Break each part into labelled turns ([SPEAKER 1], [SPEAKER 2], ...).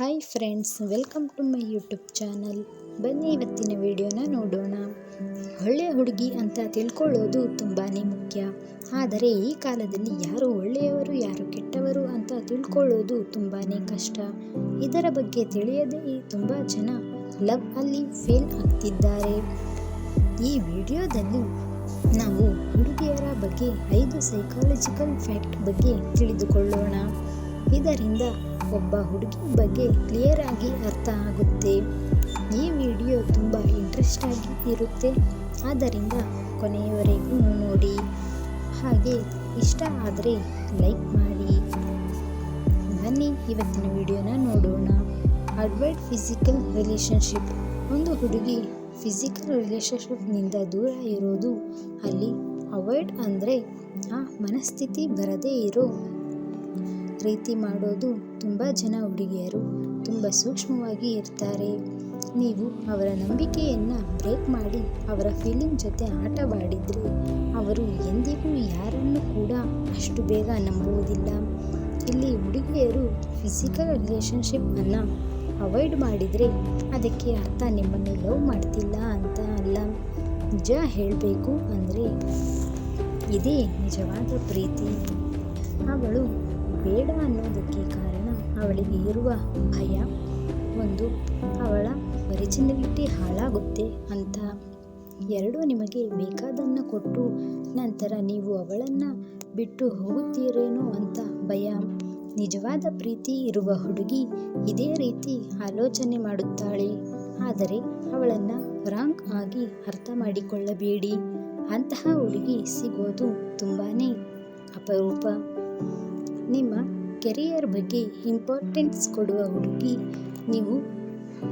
[SPEAKER 1] Hi friends welcome to my YouTube channel ಬನ್ನಿ ಇವತ್ತಿನ ವಿಡಿಯೋನ ನೋಡೋಣ. ಒಳ್ಳೆಯ ಹುಡುಗಿ ಅಂತ ತಿಳ್ಕೊಳ್ಳೋದು ತುಂಬಾ ಮುಖ್ಯ. ಆದರೆ ಈ ಕಾಲದಲ್ಲಿ ಯಾರು ಒಳ್ಳೆಯವರು, ಯಾರು ಕೆಟ್ಟವರು ಅಂತ ತಿಳ್ಕೊಳ್ಳೋದು ತುಂಬಾ ಕಷ್ಟ. ಇದರ ಬಗ್ಗೆ ತಿಳಿಯದೇ ತುಂಬ ಜನ ಲವ್ ಅಲ್ಲಿ ಫೇಲ್ ಆಗ್ತಿದ್ದಾರೆ. ಈ ವಿಡಿಯೋದಲ್ಲಿ ನಾವು ಹುಡುಗಿಯರ ಬಗ್ಗೆ ಐದು ಸೈಕಾಲಜಿಕಲ್ ಫ್ಯಾಕ್ಟ್ ಬಗ್ಗೆ ತಿಳಿದುಕೊಳ್ಳೋಣ. ಇದರಿಂದ ಒಬ್ಬ ಹುಡುಗಿ ಬಗ್ಗೆ ಕ್ಲಿಯರ್ ಆಗಿ ಅರ್ಥ ಆಗುತ್ತೆ. ಈ ವಿಡಿಯೋ ತುಂಬ ಇಂಟ್ರೆಸ್ಟ್ ಆಗಿ ಇರುತ್ತೆ. ಆದ್ದರಿಂದ ಕೊನೆಯವರೆಗೂ ನೋಡಿ. ಹಾಗೆ ಇಷ್ಟ ಆದರೆ ಲೈಕ್ ಮಾಡಿ. ಬನ್ನಿ, ಇವತ್ತಿನ ವಿಡಿಯೋನ ನೋಡೋಣ. ಅಡ್ವೈಡ್ ಫಿಸಿಕಲ್ ರಿಲೇಶನ್ಶಿಪ್ ಒಂದು ಹುಡುಗಿ ಫಿಸಿಕಲ್ ರಿಲೇಶನ್ಶಿಪ್ನಿಂದ ದೂರ ಇರೋದು ಅಲ್ಲಿ ಅವಾಯ್ಡ್ ಅಂದರೆ ಆ ಮನಸ್ಥಿತಿ ಬರದೇ ಇರೋ ರೀತಿ ಮಾಡೋದು ತುಂಬ ಜನ ಹುಡುಗಿಯರು ತುಂಬ ಸೂಕ್ಷ್ಮವಾಗಿ ಇರ್ತಾರೆ. ನೀವು ಅವರ ನಂಬಿಕೆಯನ್ನು ಬ್ರೇಕ್ ಮಾಡಿ ಅವರ ಫೀಲಿಂಗ್ ಜೊತೆ ಆಟವಾಡಿದರೆ ಅವರು ಎಂದಿಗೂ ಯಾರನ್ನು ಕೂಡ ಅಷ್ಟು ಬೇಗ ನಂಬುವುದಿಲ್ಲ. ಇಲ್ಲಿ ಹುಡುಗಿಯರು ಫಿಸಿಕಲ್ ರಿಲೇಷನ್ಶಿಪ್ಪನ್ನು ಅವಾಯ್ಡ್ ಮಾಡಿದರೆ ಅದಕ್ಕೆ ಅರ್ಥ ನಿಮ್ಮನ್ನು ಲವ್ ಮಾಡ್ತಿಲ್ಲ ಅಂತ ಅಲ್ಲ. ನಿಜ ಹೇಳಬೇಕು ಅಂದರೆ ಇದೇ ನಿಜವಾದ ಪ್ರೀತಿ. ಅವಳು ಬೇಡ ಅನ್ನೋದಕ್ಕೆ ಕಾರಣ ಅವಳಿಗೆ ಇರುವ ಭಯ. ಒಂದು, ಅವಳ ಒರಿಜಿನಲಿಟಿ ಹಾಳಾಗುತ್ತೆ ಅಂತ. ಎರಡು, ನಿಮಗೆ ಬೇಕಾದನ್ನು ಕೊಟ್ಟು ನಂತರ ನೀವು ಅವಳನ್ನು ಬಿಟ್ಟು ಹೋಗುತ್ತೀರೇನೋ ಅಂತ ಭಯ. ನಿಜವಾದ ಪ್ರೀತಿ ಇರುವ ಹುಡುಗಿ ಇದೇ ರೀತಿ ಆಲೋಚನೆ ಮಾಡುತ್ತಾಳೆ. ಆದರೆ ಅವಳನ್ನು ರಾಂಗ್ ಆಗಿ ಅರ್ಥ ಮಾಡಿಕೊಳ್ಳಬೇಡಿ. ಅಂತಹ ಹುಡುಗಿ ಸಿಗೋದು ತುಂಬಾ ಅಪರೂಪ. ನಿಮ್ಮ ಕೆರಿಯರ್ ಬಗ್ಗೆ ಇಂಪಾರ್ಟೆನ್ಸ್ ಕೊಡುವ ಹುಡುಗಿ ನೀವು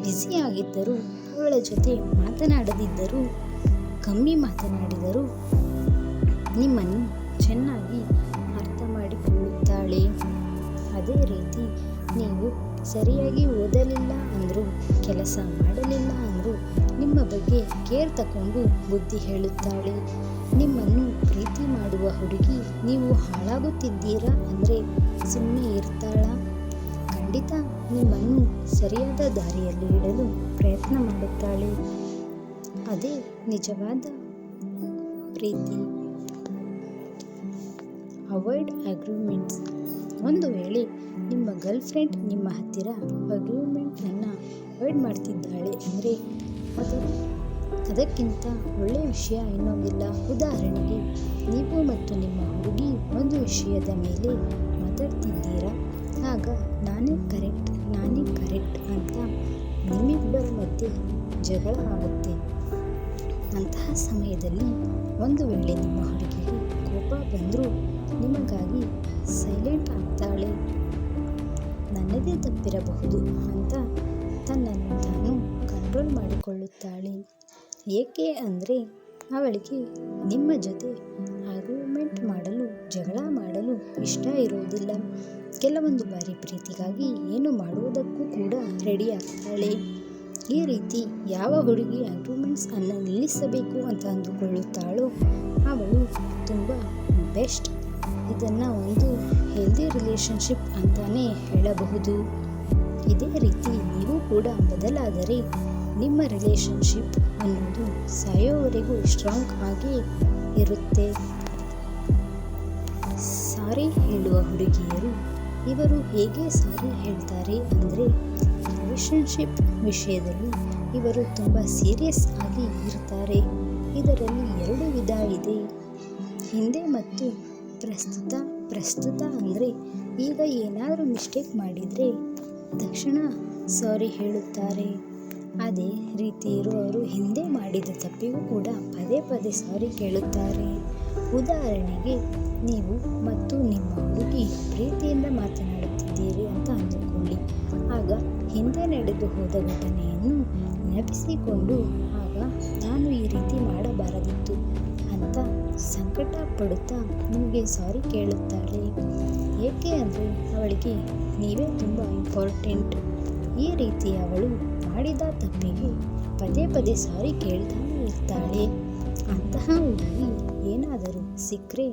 [SPEAKER 1] ಬ್ಯುಸಿಯಾಗಿದ್ದರೂ ಅವಳ ಜೊತೆ ಮಾತನಾಡದಿದ್ದರೂ, ಕಮ್ಮಿ ಮಾತನಾಡಿದರೂ ನಿಮ್ಮನ್ನು ಚೆನ್ನಾಗಿ ಅರ್ಥ ಮಾಡಿಕೊಳ್ಳುತ್ತಾಳೆ ಅದೇ ರೀತಿ ನೀವು ಸರಿಯಾಗಿ ಓದಲಿಲ್ಲ ಅಂದರೂ ಕೆಲಸ ಮಾಡಲಿಲ್ಲ ನಿಮ್ಮ ಬಗ್ಗೆ ಕೇರ್ ತಗೊಂಡು ಬುದ್ಧಿ ಹೇಳುತ್ತಾಳೆ. ನಿಮ್ಮನ್ನು ಪ್ರೀತಿ ಮಾಡುವ ಹುಡುಗಿ ನೀವು ಹಾಳಾಗುತ್ತಿದ್ದೀರಾ ಅಂದರೆ ಸುಮ್ಮನೆ ಇರ್ತಾಳಾ. ಖಂಡಿತ ನಿಮ್ಮನ್ನು ಸರಿಯಾದ ದಾರಿಯಲ್ಲಿ ಇಡಲು ಪ್ರಯತ್ನ ಮಾಡುತ್ತಾಳೆ. ಅದೇ ನಿಜವಾದ ಪ್ರೀತಿ. ಅವಾಯ್ಡ್ ಅಗ್ರಿಮೆಂಟ್ಸ್ ಒಂದು ವೇಳೆ ನಿಮ್ಮ ಗರ್ಲ್ ಫ್ರೆಂಡ್ ನಿಮ್ಮ ಹತ್ತಿರ ಅಗ್ರಿಮೆಂಟನ್ನು ಅವಾಯ್ಡ್ ಮಾಡ್ತಿದ್ದಾಳೆ ಅಂದರೆ ಅದು ಅದಕ್ಕಿಂತ ಒಳ್ಳೆಯ ವಿಷಯ ಇನ್ನೊಂದಿಲ್ಲ. ಉದಾಹರಣೆಗೆ, ನೀವು ಮತ್ತು ನಿಮ್ಮ ಹುಡುಗಿ ಒಂದು ವಿಷಯದ ಮೇಲೆ ಮಾತಾಡ್ತಿದ್ದೀರಾ? ಆಗ, ನಾನೇ ಕರೆಕ್ಟ್ ನಾನೇ ಕರೆಕ್ಟ್ ಅಂತ ನಿಮ್ಮಿಬ್ಬರ ಮಧ್ಯೆ ಜಗಳ ಆಗುತ್ತೆ. ಅಂತಹ ಸಮಯದಲ್ಲಿ ಒಂದು ವೇಳೆ ನಿಮ್ಮ ಹುಡುಗಿಗೆ ಕೋಪ ಬಂದರೂ ನಿಮಗಾಗಿ ಸೈಲೆಂಟ್ ಆಗ್ತಾಳೆ. ನನ್ನದೇ ತಪ್ಪಿರಬಹುದು ಅಂತ ಮಾಡಿಕೊಳ್ಳುತ್ತಾಳೆ ಏಕೆ ಅಂದರೆ ಅವಳಿಗೆ ನಿಮ್ಮ ಜೊತೆ ಆರ್ಗ್ಯುಮೆಂಟ್ ಮಾಡಲು, ಜಗಳ ಮಾಡಲು ಇಷ್ಟ ಇರುವುದಿಲ್ಲ. ಕೆಲವೊಂದು ಬಾರಿ ಪ್ರೀತಿಗಾಗಿ ಏನು ಮಾಡುವುದಕ್ಕೂ ಕೂಡ ರೆಡಿ ಆಗ್ತಾಳೆ. ಈ ರೀತಿ ಯಾವ ಹುಡುಗಿ ಆರ್ಗ್ಯುಮೆಂಟ್ಸ್ ಅನ್ನು ನಿಲ್ಲಿಸಬೇಕು ಅಂತ ಅಂದುಕೊಳ್ಳುತ್ತಾಳೋ ಅವಳು ತುಂಬ ಬೆಸ್ಟ್ ಇದನ್ನು ಒಂದು ಹೆಲ್ದಿ ರಿಲೇಷನ್ಶಿಪ್ ಅಂತಲೇ ಹೇಳಬಹುದು. ಇದೇ ರೀತಿ ನೀವು ಕೂಡ ಬದಲಾದರೆ ನಿಮ್ಮ ರಿಲೇಷನ್ಶಿಪ್ ಅನ್ನೋದು ಸಾಯೋವರೆಗೂ ಸ್ಟ್ರಾಂಗ್ ಆಗಿ ಇರುತ್ತೆ. ಸಾರಿ ಹೇಳುವ ಹುಡುಗಿಯರು ಇವರು ಹೇಗೆ ಸಾರಿ ಹೇಳ್ತಾರೆ ಅಂದರೆ ರಿಲೇಷನ್ಶಿಪ್ ವಿಷಯದಲ್ಲಿ ಇವರು ತುಂಬ ಸೀರಿಯಸ್ ಆಗಿ ಇರ್ತಾರೆ. ಇದರಲ್ಲಿ ಎರಡು ವಿಧ ಇದೆ. ಹಿಂದೆ ಮತ್ತು ಪ್ರಸ್ತುತ ಪ್ರಸ್ತುತ ಅಂದರೆ ಈಗ ಏನಾದರೂ ಮಿಸ್ಟೇಕ್ ಮಾಡಿದರೆ ತಕ್ಷಣ ಸಾರಿ ಹೇಳುತ್ತಾರೆ. ಅದೇ ರೀತಿ ಇರುವವರು ಹಿಂದೆ ಮಾಡಿದ ತಪ್ಪಿಗೂ ಕೂಡ ಪದೇ ಪದೇ ಸಾರಿ ಕೇಳುತ್ತಾರೆ. ಉದಾಹರಣೆಗೆ, ನೀವು ಮತ್ತು ನಿಮ್ಮ ಹುಡುಗಿ ಪ್ರೀತಿಯಿಂದ ಮಾತನಾಡುತ್ತಿದ್ದೀರಿ ಅಂತ ಅಂದುಕೊಳ್ಳಿ. ಆಗ ಹಿಂದೆ ನಡೆದು ಹೋದ ಘಟನೆಯನ್ನು ನೆನಪಿಸಿಕೊಂಡು, ಆಗ ನಾನು ಈ ರೀತಿ ಮಾಡಬಾರದಿತ್ತು ಅಂತ ಸಂಕಟ ಪಡುತ್ತಾ ನಿಮಗೆ ಸಾರಿ ಕೇಳುತ್ತಾಳೆ. ಏಕೆ ಅಂದರೆ ಅವಳಿಗೆ ನೀವೇ ತುಂಬ ಇಂಪಾರ್ಟೆಂಟ್ ಈ ರೀತಿ ಅವಳು ಮಾಡಿದ ತಪ್ಪಿಗೆ ಪದೇ ಪದೇ ಸಾರಿ ಕೇಳ್ತಾನೆ ಇರ್ತಾಳೆ. ಅಂತಹ ಹುಡುಗಿ ಏನಾದರೂ ಸಿಕ್ಕರೆ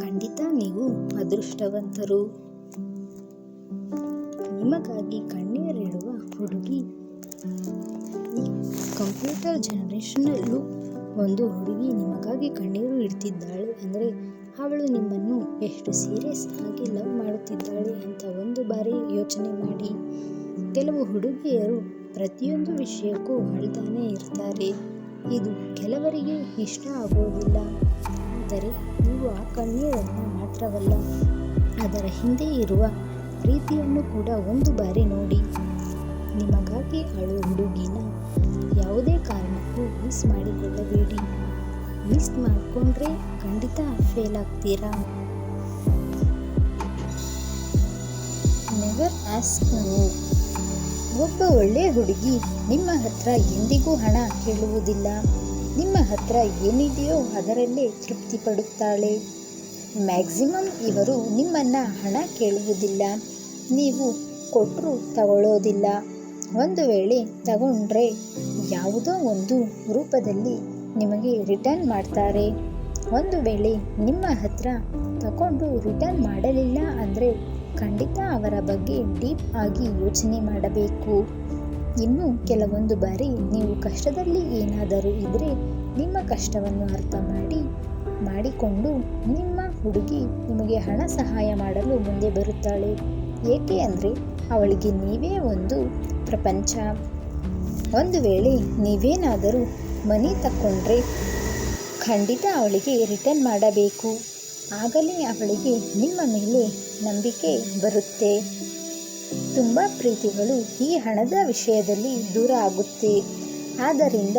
[SPEAKER 1] ಖಂಡಿತ ನೀವು ಅದೃಷ್ಟವಂತರು. ನಿಮಗಾಗಿ ಕಣ್ಣೀರಿಡುವ ಹುಡುಗಿ ಈ ಕಂಪ್ಯೂಟರ್ ಜನರೇಷನಲ್ಲೂ ಒಂದು ಹುಡುಗಿ ನಿಮಗಾಗಿ ಕಣ್ಣೀರು ಇಡ್ತಿದ್ದಾಳೆ ಅಂದರೆ ಅವಳು ನಿಮ್ಮನ್ನು ಎಷ್ಟು ಸೀರಿಯಸ್ ಆಗಿ ಲವ್ ಮಾಡುತ್ತಿದ್ದಾಳೆ ಅಂತ ಒಂದು ಬಾರಿ ಯೋಚನೆ ಮಾಡಿ. ಕೆಲವು ಹುಡುಗಿಯರು ಪ್ರತಿಯೊಂದು ವಿಷಯಕ್ಕೂ ಅಳ್ತಾನೆ ಇರ್ತಾರೆ. ಇದು ಕೆಲವರಿಗೆ ಇಷ್ಟ ಆಗುವುದಿಲ್ಲ. ಆದರೆ ನೀವು ಆ ಕಣ್ಣೀರನ್ನು ಮಾತ್ರವಲ್ಲ, ಅದರ ಹಿಂದೆ ಇರುವ ಪ್ರೀತಿಯನ್ನು ಕೂಡ ಒಂದು ಬಾರಿ ನೋಡಿ. ನಿಮಗಾಗಿ ಅಳು ಹುಡುಗಿನ ಯಾವುದೇ ಕಾರಣಕ್ಕೂ ಮಿಸ್ ಮಾಡಿಕೊಳ್ಳಬೇಡಿ. ಮಿಸ್ ಮಾಡಿಕೊಂಡ್ರೆ ಖಂಡಿತ ಫೇಲ್ ಆಗ್ತೀರಾ? ನೆವರ್ ಆಸ್ಕ್ ನೋ ಒಬ್ಬ ಒಳ್ಳೆಯ ಹುಡುಗಿ ನಿಮ್ಮ ಹತ್ರ ಎಂದಿಗೂ ಹಣ ಕೇಳುವುದಿಲ್ಲ. ನಿಮ್ಮ ಹತ್ರ ಏನಿದೆಯೋ ಅದರಲ್ಲೇ ತೃಪ್ತಿ ಪಡುತ್ತಾಳೆ. ಮ್ಯಾಕ್ಸಿಮಮ್ ಇವರು ನಿಮ್ಮನ್ನು ಹಣ ಕೇಳುವುದಿಲ್ಲ. ನೀವು ಕೊಟ್ಟರು ತಗೊಳ್ಳೋದಿಲ್ಲ. ಒಂದು ವೇಳೆ ತಗೊಂಡ್ರೆ ಯಾವುದೋ ಒಂದು ರೂಪದಲ್ಲಿ ನಿಮಗೆ ರಿಟರ್ನ್ ಮಾಡ್ತಾರೆ. ಒಂದು ವೇಳೆ ನಿಮ್ಮ ಹತ್ರ ತಗೊಂಡು ರಿಟರ್ನ್ ಮಾಡಲಿಲ್ಲ ಅಂದರೆ ಖಂಡಿತ ಅವರ ಬಗ್ಗೆ ಡೀಪ್ ಆಗಿ ಯೋಚನೆ ಮಾಡಬೇಕು. ಇನ್ನು ಕೆಲವೊಂದು ಬಾರಿ ನೀವು ಕಷ್ಟದಲ್ಲಿ ಏನಾದರೂ ಇದ್ದರೆ ನಿಮ್ಮ ಕಷ್ಟವನ್ನು ಅರ್ಥ ಮಾಡಿ, ಮಾಡಿಕೊಂಡು ನಿಮ್ಮ ಹುಡುಗಿ ನಿಮಗೆ ಹಣ ಸಹಾಯ ಮಾಡಲು ಮುಂದೆ ಬರುತ್ತಾಳೆ. ಏಕೆ ಅಂದರೆ ಅವಳಿಗೆ ನೀವೇ ಒಂದು ಪ್ರಪಂಚ. ಒಂದು ವೇಳೆ ನೀವೇನಾದರೂ ಮನಿ ತಕ್ಕೊಂಡ್ರೆ ಖಂಡಿತ ಅವಳಿಗೆ ರಿಟರ್ನ್ ಮಾಡಬೇಕು. ಆಗಲೇ ಅವಳಿಗೆ ನಿಮ್ಮ ಮೇಲೆ ನಂಬಿಕೆ ಬರುತ್ತೆ. ತುಂಬ ಪ್ರೀತಿಗಳು ಈ ಹಣದ ವಿಷಯದಲ್ಲಿ ದೂರ ಆಗುತ್ತೆ. ಆದ್ದರಿಂದ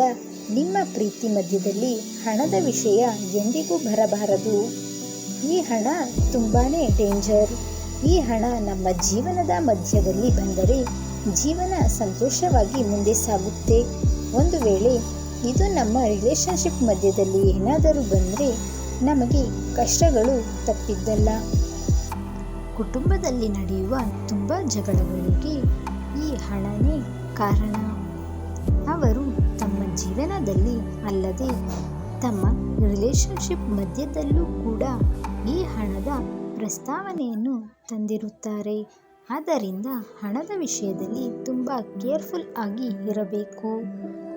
[SPEAKER 1] ನಿಮ್ಮ ಪ್ರೀತಿ ಮಧ್ಯದಲ್ಲಿ ಹಣದ ವಿಷಯ ಎಂದಿಗೂ ಬರಬಾರದು. ಈ ಹಣ ತುಂಬಾ ಡೇಂಜರ್. ಈ ಹಣ ನಮ್ಮ ಜೀವನದ ಮಧ್ಯದಲ್ಲಿ ಬಂದರೆ ಜೀವನ ಸಂತೋಷವಾಗಿ ಮುಂದೆ ಸಾಗುತ್ತೆ. ಒಂದು ವೇಳೆ ಇದು ನಮ್ಮ ರಿಲೇಶನ್ಶಿಪ್ ಮಧ್ಯದಲ್ಲಿ ಏನಾದರೂ ಬಂದರೆ ನಮಗೆ ಕಷ್ಟಗಳು ತಪ್ಪಿದ್ದಲ್ಲ. ಕುಟುಂಬದಲ್ಲಿ ನಡೆಯುವ ತುಂಬ ಜಗಳಗಳಿಗೆ ಈ ಹಣನೇ ಕಾರಣ. ಅವರು ತಮ್ಮ ಜೀವನದಲ್ಲಿ ಅಲ್ಲದೆ ತಮ್ಮ ರಿಲೇಶನ್ಶಿಪ್ ಮಧ್ಯದಲ್ಲೂ ಕೂಡ ಈ ಹಣದ ಪ್ರಸ್ತಾವನೆಯನ್ನು ತಂದಿರುತ್ತಾರೆ. ಆದ್ದರಿಂದ ಹಣದ ವಿಷಯದಲ್ಲಿ ತುಂಬ ಕೇರ್ಫುಲ್ ಆಗಿ ಇರಬೇಕು.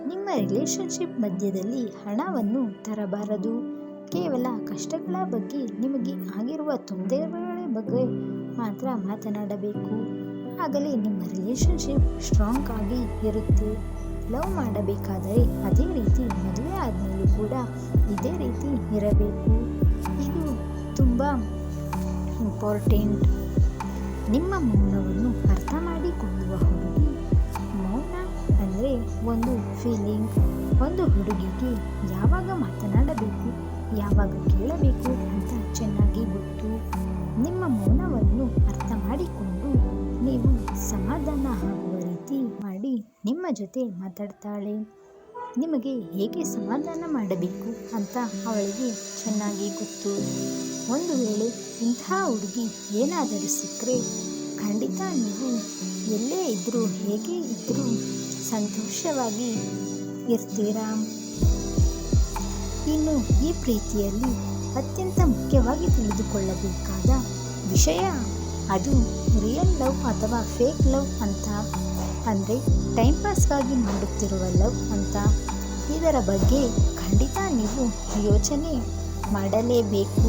[SPEAKER 1] ನಿಮ್ಮ ರಿಲೇಶನ್ಶಿಪ್ ಮಧ್ಯದಲ್ಲಿ ಹಣವನ್ನು ತರಬಾರದು. ಕೇವಲ ಕಷ್ಟಗಳ ಬಗ್ಗೆ ನಿಮಗೆ ಆಗಿರುವ ತೊಂದರೆಗಳ ಬಗ್ಗೆ ಮಾತ್ರ ಮಾತನಾಡಬೇಕು. ಆಗಲೇ ನಿಮ್ಮ ರಿಲೇಷನ್ಶಿಪ್ ಸ್ಟ್ರಾಂಗ್ ಆಗಿ ಇರುತ್ತೆ. ಲವ್ ಮಾಡಬೇಕಾದರೆ ಅದೇ ರೀತಿ ಮದುವೆ ಆದಮೇಲೂ ಕೂಡ ಇದೇ ರೀತಿ ಇರಬೇಕು. ಇದು ತುಂಬ ಇಂಪಾರ್ಟೆಂಟ್ ನಿಮ್ಮ ಮೌನವನ್ನು ಅರ್ಥ ಮಾಡಿಕೊಳ್ಳುವ ಹುಡುಗಿ ಮೌನ ಅಂದರೆ ಒಂದು ಫೀಲಿಂಗ್ ಒಂದು ಹುಡುಗಿಗೆ ಯಾವಾಗ ಮಾತನಾಡಬೇಕು, ಯಾವಾಗ ಕೇಳಬೇಕು ಅಂತ ಚೆನ್ನಾಗಿ ಗೊತ್ತು. ಮೌನವನ್ನು ಅರ್ಥ ಮಾಡಿಕೊಂಡು ನೀವು ಸಮಾಧಾನ ಆಗುವ ರೀತಿ ಮಾಡಿ ನಿಮ್ಮ ಜೊತೆ ಮಾತಾಡ್ತಾಳೆ. ನಿಮಗೆ ಹೇಗೆ ಸಮಾಧಾನ ಮಾಡಬೇಕು ಅಂತ ಅವಳಿಗೆ ಚೆನ್ನಾಗಿ ಗೊತ್ತು. ಒಂದು ವೇಳೆ ಇಂತಹ ಹುಡುಗಿ ಏನಾದರೂ ಸಿಕ್ಕರೆ ಖಂಡಿತ ನೀವು ಎಲ್ಲೇ ಇದ್ದರೂ ಹೇಗೆ ಇದ್ದರೂ ಸಂತೋಷವಾಗಿ ಇರ್ತೀರಾ? ಇನ್ನು ಈ ಪ್ರೀತಿಯಲ್ಲಿ ಅತ್ಯಂತ ಮುಖ್ಯವಾಗಿ ತಿಳಿದುಕೊಳ್ಳಬೇಕಾದ ವಿಷಯ? ಅದು ರಿಯಲ್ ಲವ್ ಅಥವಾ ಫೇಕ್ ಲವ್ ಅಂತ? ಅಂದರೆ ಟೈಮ್ ಪಾಸ್ಗಾಗಿ ಮಾಡುತ್ತಿರುವ ಲವ್ ಅಂತ? ಇದರ ಬಗ್ಗೆ ಖಂಡಿತ ನೀವು ಯೋಚನೆ ಮಾಡಲೇಬೇಕು.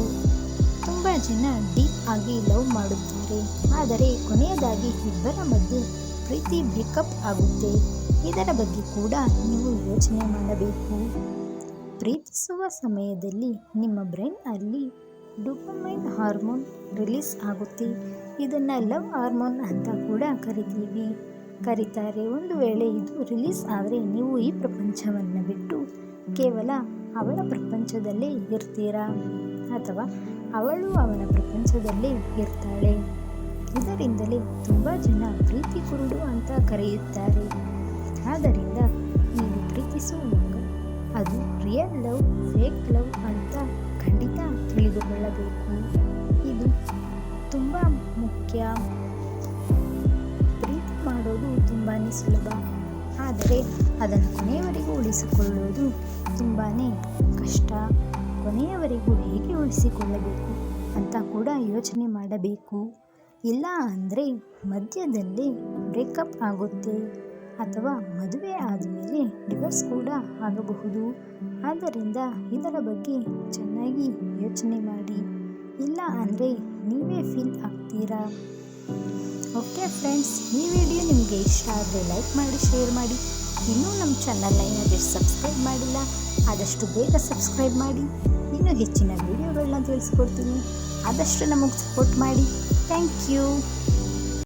[SPEAKER 1] ತುಂಬ ಜನ ಡೀಪ್ ಆಗಿ ಲವ್ ಮಾಡುತ್ತಾರೆ. ಆದರೆ ಕೊನೆಯದಾಗಿ ಇಬ್ಬರ ಮಧ್ಯೆ ಪ್ರೀತಿ ಬ್ರೇಕಪ್ ಆಗುತ್ತೆ. ಇದರ ಬಗ್ಗೆ ಕೂಡ ನೀವು ಯೋಚನೆ ಮಾಡಬೇಕು. ಪ್ರೀತಿಸುವ ಸಮಯದಲ್ಲಿ ನಿಮ್ಮ ಬ್ರೈನ್ ಅಲ್ಲಿ ಡೋಪಮೈನ್ ಹಾರ್ಮೋನ್ ರಿಲೀಸ್ ಆಗುತ್ತೆ. ಇದನ್ನು ಲವ್ ಹಾರ್ಮೋನ್ ಅಂತ ಕೂಡ ಕರಿತೀವಿ. ಕರೀತಾರೆ. ಒಂದು ವೇಳೆ ಇದು ರಿಲೀಸ್ ಆದರೆ ನೀವು ಈ ಪ್ರಪಂಚವನ್ನು ಬಿಟ್ಟು ಕೇವಲ ಅವಳ ಪ್ರಪಂಚದಲ್ಲೇ ಇರ್ತೀರಾ? ಅಥವಾ ಅವಳು ಅವನ ಪ್ರಪಂಚದಲ್ಲೇ ಇರ್ತಾಳೆ? ಇದರಿಂದಲೇ ತುಂಬ ಜನ ಪ್ರೀತಿ ಕುರುಡು ಅಂತ ಕರೆಯುತ್ತಾರೆ. ಆದ್ದರಿಂದ ನೀವು ಪ್ರೀತಿಸುವಾಗ ಅದು ರಿಯಲ್ ಲವ್ ಫೇಕ್ ಲವ್ ಅಂತ ಖಂಡಿತ ತಿಳಿದುಕೊಳ್ಳಬೇಕು. ಇದು ತುಂಬ ಮುಖ್ಯ. ಪ್ರೀತಿ ಮಾಡೋದು ತುಂಬಾ ಸುಲಭ. ಆದರೆ ಅದನ್ನು ಕೊನೆಯವರೆಗೂ ಉಳಿಸಿಕೊಳ್ಳೋದು ತುಂಬಾ ಕಷ್ಟ. ಕೊನೆಯವರೆಗೂ ಹೇಗೆ ಉಳಿಸಿಕೊಳ್ಳಬೇಕು ಅಂತ ಕೂಡ ಯೋಚನೆ ಮಾಡಬೇಕು. ಇಲ್ಲ ಅಂದರೆ ಮಧ್ಯದಲ್ಲಿ ಬ್ರೇಕಪ್ ಆಗುತ್ತೆ. ಅಥವಾ ಮದುವೆ ಆದಮೇಲೆ ಡಿವೋರ್ಸ್ ಕೂಡ ಆಗಬಹುದು. ಆದ್ದರಿಂದ ಇದರ ಬಗ್ಗೆ ಚೆನ್ನಾಗಿ ಯೋಚನೆ ಮಾಡಿ. ಇಲ್ಲ ಅಂದರೆ ನೀವೇ ಫೀಲ್ ಆಗ್ತೀರಾ? ಓಕೆ ಫ್ರೆಂಡ್ಸ್ ಈ ವಿಡಿಯೋ ನಿಮಗೆ ಇಷ್ಟ ಆದರೆ ಲೈಕ್ ಮಾಡಿ ಶೇರ್ ಮಾಡಿ. ಇನ್ನೂ ನಮ್ಮ ಚಾನಲ್ನ ಏನಾದರೂ ಸಬ್ಸ್ಕ್ರೈಬ್ ಮಾಡಿಲ್ಲ, ಆದಷ್ಟು ಬೇಗ ಸಬ್ಸ್ಕ್ರೈಬ್ ಮಾಡಿ. ಇನ್ನೂ ಹೆಚ್ಚಿನ ವಿಡಿಯೋಗಳನ್ನ ತಿಳಿಸ್ಕೊಡ್ತೀನಿ. ಆದಷ್ಟು ನಮಗೆ ಸಪೋರ್ಟ್ ಮಾಡಿ. Thank you